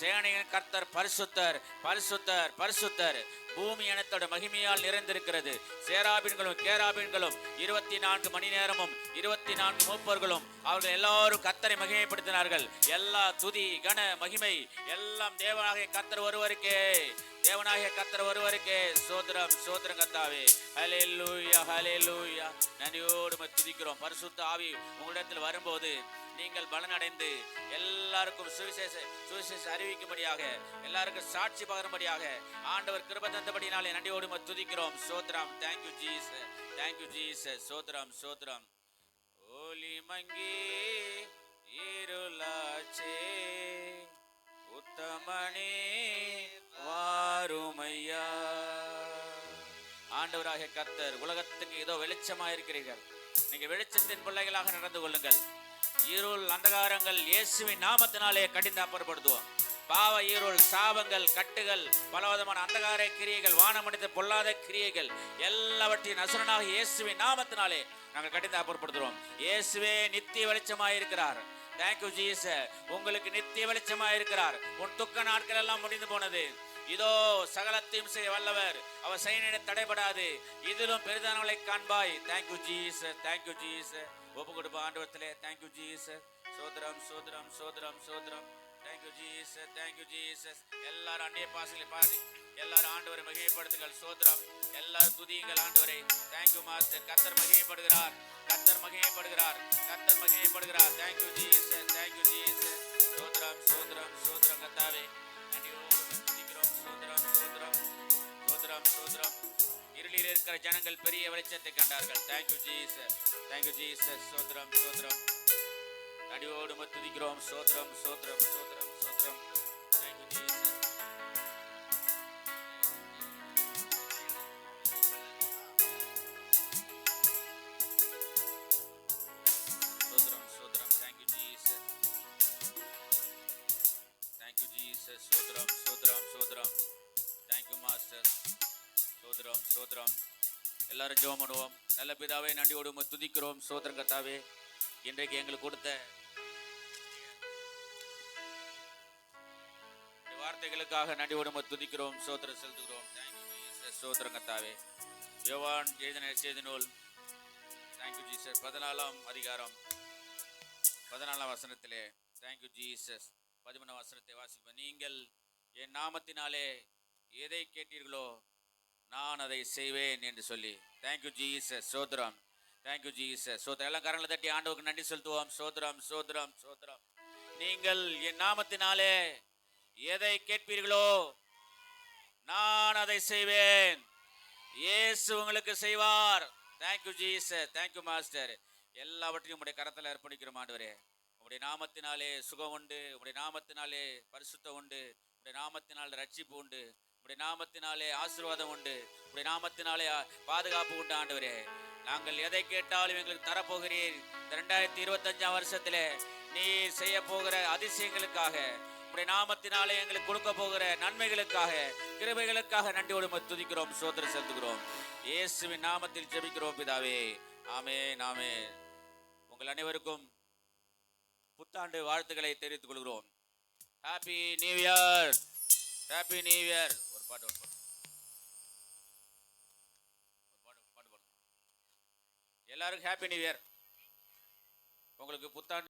சேனையின் கர்த்தர் பரிசுத்தர் பரிசுத்தர் பரிசுத்தர். பூமி இனத்தோட மகிமையால் நிறைந்திருக்கிறது. சேராபின்களும் கேராபின்களும் இருபத்தி நான்கு மணி நேரமும் இருபத்தி நான்கு மூப்பர்களும் அவர்கள் எல்லாரும் கத்தரை மகிமைப்படுத்தினார்கள். எல்லா துதி கன மகிமை எல்லாம் தேவனாகிய கத்தர் ஒருவருக்கே. தேவனாகிய கர்த்தர் ஒருவருக்கே. சோதரம் சோதரம் கத்தாவே. ஹலே லூயா நன்றியோடு துதிக்கிறோம். பரிசுத்த ஆவி உங்களிடத்தில் வரும்போது நீங்கள் பலனடைந்து எல்லாருக்கும் சுவிசேஷ சுவிசேஷ அறிவிக்கும்படியாக எல்லாருக்கும் சாட்சி பகரும்படியாக ஆண்டவர் கிருபதன் தந்தபடினாலே நன்றியோடு உம்மை துதிக்கிறோம். சோத்ரம் thank you Jesus thank you Jesus சோத்ரம் சோத்ரம் ஓலி மங்கி இருளாச்சே. உத்தமனே வாருமையா. ஆண்டவராக கர்த்தர் உலகத்துக்கு ஏதோ வெளிச்சமா இருக்கிறீர்கள் நீங்க வெளிச்சத்தின் பிள்ளைகளாக நடந்து கொள்ளுங்கள். இருள் அந்தகாரங்கள் இயேசுவின் நாமத்தினாலே கடிந்தாப்பப்படுத்துவோம் பாவ இருள் சாபங்கள் கட்டுகள் பலவிதமான அந்தகார கிரியைகள் வானமனித பொல்லாத கிரியைகள் எல்லாவற்றையும் நசுரனாக இயேசுவின் நாமத்தினாலே நாங்கள் கடிந்தாப்பப்படுத்துகிறோம் இயேசுவே நித்திய வெளிச்சமாக இருக்கிறார் தேங்க்யூ ஜீச உங்களுக்கு நித்திய வெளிச்சமாக இருக்கிறார் உன் துக்க நாட்கள் எல்லாம் முடிந்து போனது. இதோ சகலத்தையும் செய்ய வல்லவர். அவர் செயலிட தடைபடாது. இதிலும் பெரிதானவளை காண்பாய். தேங்க்யூ ஜீச தேங்க்யூ ஜீச ஒப்பு கொடுப்ப ஆண்டவத்திலே தேங்க்யூ ஜீச சோதரம் சோதரம் சோதரம் சோதரம் தேங்க்யூ ஜீசஸ் தேங்க்யூ ஜீசஸ் எல்லாரும் அந்நிய பாசலை பாதி எல்லாரும் ஆண்டவரை மகிமைப்படுத்துங்கள். சோத்ரம் எல்லாரும் துதியுங்கள் ஆண்டவரை. தேங்க்யூ மாஸ்டர் கத்தர் மகிமைப்படுகிறார். கத்தர் மகிமைப்படுகிறார். கத்தர் மகிமைப்படுகிறார். Thank you Jesus thank you Jesus சோத்ரம் சோத்ரம் சோத்ரம் கத்தாவே நன்றியோடு உம்மை துதிக்கிறோம். சோத்ரம் சோத்ரம் சோத்ரம் சோதரம். இருளில் இருக்கிற ஜனங்கள் பெரிய வெளிச்சத்தை கண்டார்கள். Thank you Jesus thank you Jesus சோத்ரம் சோத்ரம். அடியோடு உம்மை துதிக்கிறோம் சோத்ரம் சோத்ரம் சோத்ரம் சோத்ரம் சோத்ரம் சோத்ரம் சோதரம் தேங்க்யூ மாஸ்டர் சோத்ரம் சோத்ரம் எல்லாரும் ஜோம் பண்ணுவோம். நல்ல பிதாவே நன்றியோடு உம்மை துதிக்கிறோம். சோத்ர கத்தாவே இன்றைக்கு எங்களுக்கு கொடுத்த வார்த்தைகளுக்காக நன்றியோடு உம்மை துதிக்கிறோம் சோதரம் செலுத்துகிறோம். தேங்க்யூ ஜீசஸ் கத்தாவே. யோவான் எழுதின செய்தி நூல். தேங்க்யூ ஜீசஸ் பதினாலாம் அதிகாரம். பதினாலாம் வசனத்திலே. தேங்க்யூ ஜீசஸ் பதிமூணாம் வசனத்தை வாசிப்போம். நீங்கள் என் நாமத்தினாலே எதை கேட்டீர்களோ நான் அதை செய்வேன் என்று சொல்லி. தேங்க்யூ ஜீசஸ் சோதரம் தேங்க்யூ ஜீசஸ் சோதரம் எல்லாம் கரங்களை தட்டி ஆண்டவுக்கு நன்றி செலுத்துவோம். சோதரம் சோதரம் சோதரம் நீங்கள் என் நாமத்தினாலே எதை கேட்பீர்களோ நான் அதை செய்வேன். இயேசு உங்களுக்கு செய்வார். தேங்க்யூ ஜீசஸ் தேங்க்யூ மாஸ்டர் எல்லாவற்றையும் உடைய கரத்தில் அர்ப்பணிக்கிறோம் ஆண்டவரே. உடைய நாமத்தினாலே சுகம் உண்டு. உடைய நாமத்தினாலே பரிசுத்தம் உண்டு. உடைய நாமத்தினால் ரட்சிப்பு உண்டு. உடைய நாமத்தினாலே ஆசீர்வாதம் உண்டு. உடைய நாமத்தினாலே பாதுகாப்பு உண்டு ஆண்டவரே. நாங்கள் எதை கேட்டாலும் எங்களுக்கு தரப்போகிறீர். இந்த ரெண்டாயிரத்தி இருபத்தஞ்சாம் வருஷத்தில் நீ செய்ய போகிற அதிசயங்களுக்காக உடைய நாமத்தினாலே எங்களுக்கு கொடுக்க போகிற நன்மைகளுக்காக கிருபைகளுக்காக நன்றியோடு உடம்பு துதிக்கிறோம் சோதனை செலுத்துகிறோம். இயேசுவின் நாமத்தில் ஜெபிக்கிறோம் பிதாவே. ஆமே நாமே உங்கள் அனைவருக்கும் புத்தாண்டு வாழ்த்துக்களை தெரிவித்துக் கொள்கிறோம். Happy new year happy new year ஒரு பாட்டு ஒரு பாட்டு. எல்லாருக்கும் ஹாப்பி நியூ இயர் உங்களுக்கு புத்தாண்டு